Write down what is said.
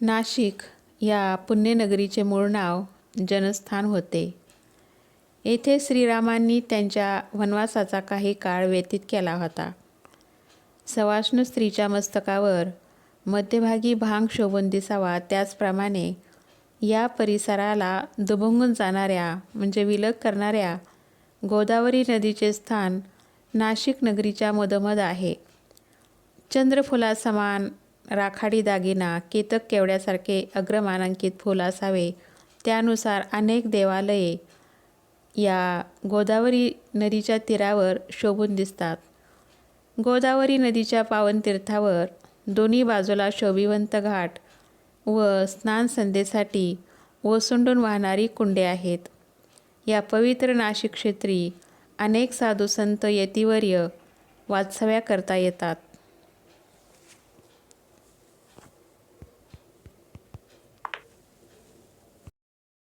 नाशिक या पुण्यनगरीचे मूळ नाव जनस्थान होते. येथे श्रीरामांनी त्यांच्या वनवासाचा काही काळ व्यतीत केला होता. सवाष्ण स्त्रीच्या मस्तकावर मध्यभागी भांग शोभून दिसावा त्याचप्रमाणे या परिसराला दुभंगून जाणाऱ्या म्हणजे विलग करणाऱ्या गोदावरी नदीचे स्थान नाशिक नगरीच्या मधोमध आहे. चंद्रफुलासमान राखाडी दागिना केतक केवड्यासारखे अग्रमानांकित फूल असावे? त्यानुसार अनेक देवालये या गोदावरी नदीच्या तीरावर शोभून दिसतात. गोदावरी नदीच्या पावनतीर्थावर दोन्ही बाजूला शोभिवंत घाट व स्नान संध्येसाठी ओसंडून वाहणारी कुंडे आहेत. या पवित्र नाशिक क्षेत्री अनेक साधू संत यतिवर्य वास्तव्या करता येतात.